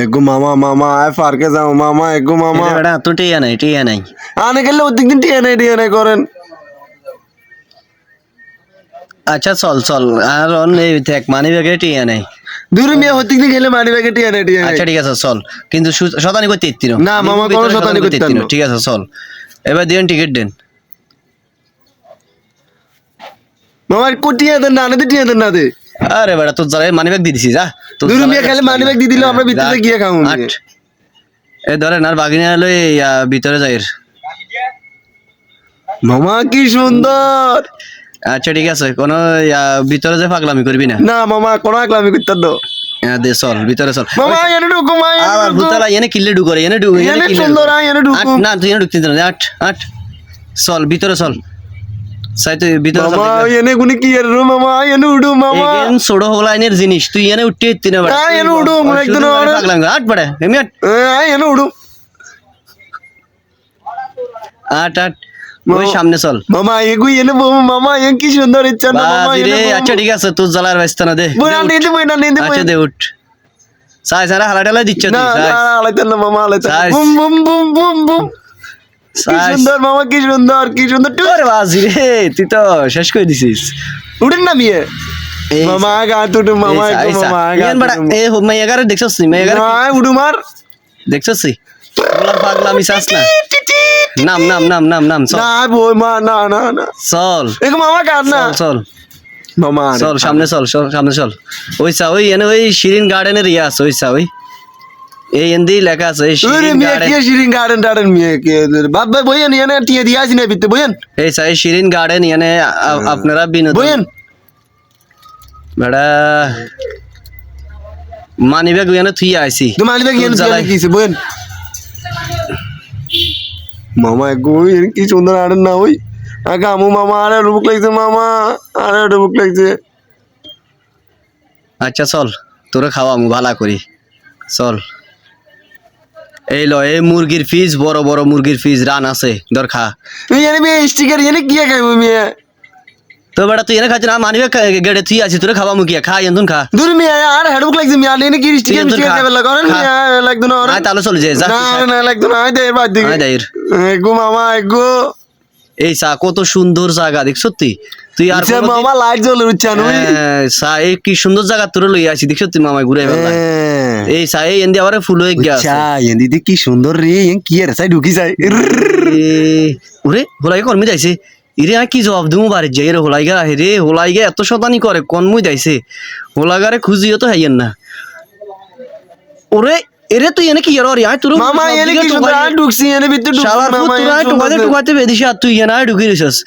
এগো মামা মামা আয় পার্কে যাও মামা এগো মামা। বেটা তো টিয়া নাই টিয়া নাই। আনে গেলে ওদিক দিন টিয়া নাই টিয়া নাই করেন। আচ্ছা চল চল আর অন এই দেখ মানি ব্যাগে টিয়া নাই। দূরে মিয়া ওদিক দিন গেলে মানি ব্যাগে টিয়া নাই টিয়া আচ্ছা ঠিক আছে চল। কিন্তু শতানি করতে ইত্তির না, মামা, কোনো শতানি করতে না। ঠিক আছে চল। এবার দিন টিকিট দেন। মামা কোটিয়া দেন না আনে টিয়া দেন না দে। আরে বেটা তোর জ্বালায় মানি ব্যাগ দিয়ে দিছি যা তোর দূরে মিয়া খালি মানি ব্যাগ দিয়ে দিলে আমরা ভিতরে গিয়ে খাব আট। এ ধরেন আর বাগিনা হলো এই ভিতরে যাই মামা কি সুন্দর! আচ্ছা ঠিক আছে কোনো ভিতরে যে পাগলামি করবি না। না মামা কোন একলামি করতে দো। হ্যাঁ, দে চল ভিতরে চল। মামা এনে ঢুকো মা আবার ভূতালা এনে কিল্লে ঢুকরে এনে ঢুক এনে সুন্দর ঢুক। এনে ঢুকো। না তুই এনে ঢুকতে দিন আট আট। চল ভিতরে চল। সাই ভিতরে মামা এনে গুনি কি এর মামা? এনে উডু মামা। এগেন ছোট হলাইনের জিনিস তুই এনে উঠতে না এনে একদিন। আট বেটা এমনি আট। আয় এনে উডু আট আট। ওই সামনে চল। মামা এগু এনে বউ মামা এ কি সুন্দর ইচ্ছা না মামা রে আচ্ছা ঠিক আছে তোর জ্বালার ব্যস্ত না দে। উঠ। নিতে আচ্ছা দে উঠ। সাই সারা হালা টালা দিচ্ছ না তুই না মামা আলাইতে না। Boom boom boom boom boom. কি সুন্দর মামা কি সুন্দর কি সুন্দর। টু তোর বাজি রে তুই তো শেষ করে দিছিস। উঠেন না মিয়ে মামা আগা টুটু মামা মামা বেটা, এ হো, মাইয়াগারে দেখছস নি? মাইয়াগারে না উডু মার। দেখছস নি? বলার পাগলামি চাস না? নাম নাম নাম নাম নাম চল। না বই মা না না না। চল। এগো মামা কার না। চল মামা চল সামনে চল চল সামনে চল। ওই চা ওই এনে ওই শিরিন গার্ডেনের ইয়ে আছে ওই চা ওই। এই এন্দি লেখা আছে এই ওরে শিরিন মিয়া গার্ডেন কি শিরিন গার্ডেন টার্ডেন মিয়া কে বাপ ভাই বইয়েন এনে টিয়ে দিয়া আসি না বিতে বইয়েন এই চা এই শিরিন গার্ডেন এনে আ- আপনারা বিনোদন বইয়েন বেড়া মানি ব্যাগ এনে থুই আইছি তুমি আনি ব্যাগ এনে জ্বালাই। কিছে বইয়েন মামা গো এর কি সুন্দর আড়েন না ওই আগা আমু মামা আরে রুবুক লাগছে মামা আরে রুবুক লাগছে আচ্ছা চল তোরে খাওয়ামু ভালা করি চল এই ল এই মুরগির ফিজ বড় বড় মুরগির ফিজ রান আছে দর খা। তুই এনে মিয়া স্টিকার এনে কি খাইবো মিয়া তো বেটা তুই এনে খাচ্ছি না মানিবে গেড়ে তুই আছি তোরে খাওয়ামু কি? খা এন্দুন খা। দূর মিয়া আর হেডবুক লাগছে মিয়া এনে কি স্টিকার তুই এত স্টিকার খা। খাইবে লাগেন। মিয়া লাগতো না আয় তাহলে চলে যা না না লাগতো না আয় দে বাদ দিকে আয় দাইর এগো মামা গো। এই চা কত সুন্দর জায়গা দেখ সত্যি। তুই আর মামা লাইট জ্বলে উচ্চান ওই হ্যাঁ, চা এই কি সুন্দর জায়গা তোরে লই আছি দেখ সত্যি মামা ঘুরে বেলা এই এই এন্দি আবার ফুল হয়ে গেছে চা এন দিদি কি সুন্দর রে এন কি এর সাই ঢুকি যায়। ওরে হোলাই কর্মী যাইছে। ইরে আর কি জবাব দিমু বাড়ি যাই রে হোলাই গা রে হোলাই গে এত শতানি করে কোন মুই যাইছে। হোলাগারে খুঁজিও তো হাইয়েন না। ওরে এরে তুই এনে কি এর রে আয় তোর মামা এনে কি সুন্দর আর ঢুকছি এনে ভিতরে ঢুকছি টুকাতে বেদিস আর তুই এনে আয় ঢুকি রিসস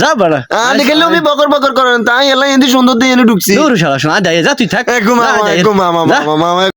যা বাড়া আ দেখলে আমি বকর বকর করেন তাই এলা এনে সুন্দর দিয়ে এনে ঢুকছি। দূর শালা শোনা যায় যা তুই থাক। মামা মামা মামা মামা